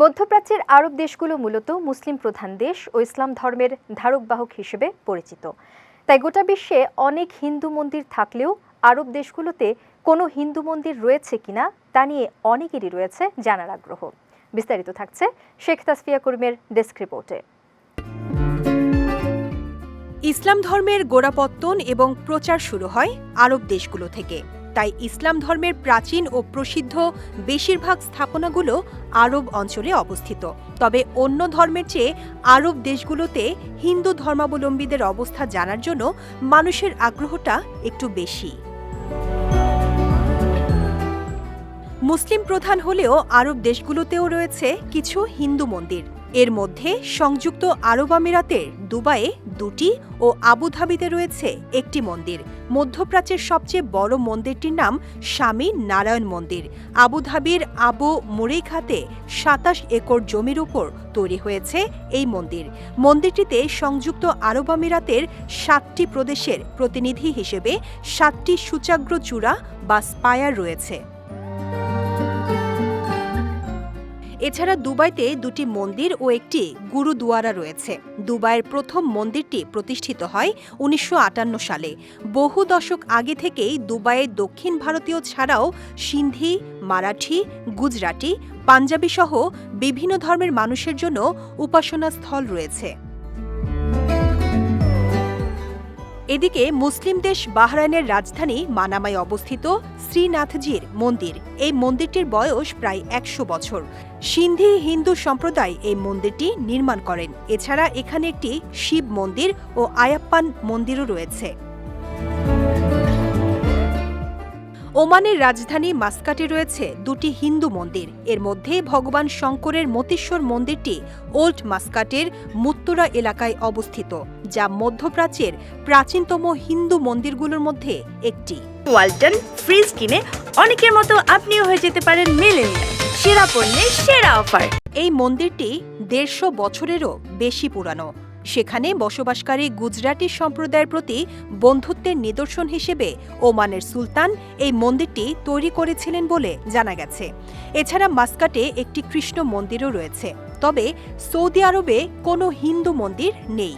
মধ্যপ্রাচ্যের আরব দেশগুলো মূলত মুসলিম প্রধান দেশ ও ইসলাম ধর্মের ধারক বাহক হিসেবে পরিচিত। তাই গোটা বিশ্বে অনেক হিন্দু মন্দির থাকলেও আরব দেশগুলোতে কোনো হিন্দু মন্দির রয়েছে কিনা তা নিয়ে অনেকেরই রয়েছে জানার আগ্রহ। বিস্তারিত থাকছে শেখ তাসফিয়া করিমের ডেস্ক রিপোর্টে। ইসলাম ধর্মের গোড়াপত্তন এবং প্রচার শুরু হয় আরব দেশগুলো থেকে। তাই ইসলাম ধর্মের প্রাচীন ও প্রসিদ্ধ বেশিরভাগ স্থাপনাগুলো আরব অঞ্চলে অবস্থিত। তবে অন্য ধর্মের চেয়ে আরব দেশগুলোতে হিন্দু ধর্মাবলম্বীদের অবস্থা জানার জন্য মানুষের আগ্রহটা একটু বেশি। মুসলিম প্রধান হলেও আরব দেশগুলোতেও রয়েছে কিছু হিন্দু মন্দির। এর মধ্যে সংযুক্ত আরব আমিরাতের দুবাইয়ে দুটি ও আবুধাবিতে রয়েছে একটি মন্দির। মধ্যপ্রাচ্যের সবচেয়ে বড় মন্দিরটির নাম স্বামী নারায়ণ মন্দির। আবুধাবির আবু মুরেইখাতে সাতাশ একর জমির উপর তৈরি হয়েছে এই মন্দির। মন্দিরটিতে সংযুক্ত আরব আমিরাতের সাতটি প্রদেশের প্রতিনিধি হিসেবে সাতটি সূচাগ্র চূড়া বা স্পায়ার রয়েছে। এছাড়া দুবাইতে দুটি মন্দির ও একটি গুরুদুয়ারা রয়েছে। দুবাইয়ের প্রথম মন্দিরটি প্রতিষ্ঠিত হয় উনিশশো আটান্ন সালে। বহু দশক আগে থেকেই দুবাইয়ে দক্ষিণ ভারতীয় ছাড়াও সিন্ধি, মারাঠি, গুজরাটি পাঞ্জাবি সহ বিভিন্ন ধর্মের মানুষের জন্য উপাসনা স্থল রয়েছে। এদিকে মুসলিম দেশ বাহরাইনের রাজধানী মানামায় অবস্থিত শ্রীনাথজির মন্দির। এই মন্দিরটির বয়স প্রায় একশো বছর। সিন্ধি হিন্দু সম্প্রদায় এই মন্দিরটি নির্মাণ করেন। এছাড়া এখানে একটি শিব মন্দির ও আয়াপ্পান মন্দিরও রয়েছে। ওমানের রাজধানী মাস্কাটে রয়েছে দুটি হিন্দু মন্দির। এর মধ্যে ভগবান শঙ্করের মতীশ্বর মন্দিরটি ওল্ড মাস্কাটের মুত্তুরা এলাকায় অবস্থিত যা মধ্যপ্রাচ্যের প্রাচীনতম হিন্দু মন্দিরগুলোর মধ্যে একটি। ওয়ালটন ফ্রিজ কিনে অনেকের মতো আপনিও হয়ে যেতে পারেন মেলেনিয়া সেরা পণ্যের সেরা অফার। এই মন্দিরটি দেড়শো বছরেরও বেশি পুরানো। সেখানে বসবাসকারী গুজরাটি সম্প্রদায়ের প্রতি বন্ধুত্বের নিদর্শন হিসেবে ওমানের সুলতান এই মন্দিরটি তৈরি করেছিলেন বলে জানা গেছে। এছাড়া মাস্কাটে একটি কৃষ্ণ মন্দিরও রয়েছে। তবে সৌদি আরবে কোনো হিন্দু মন্দির নেই।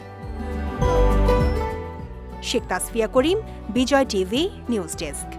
Sheikh Tasfia Karim Bijoy TV news desk.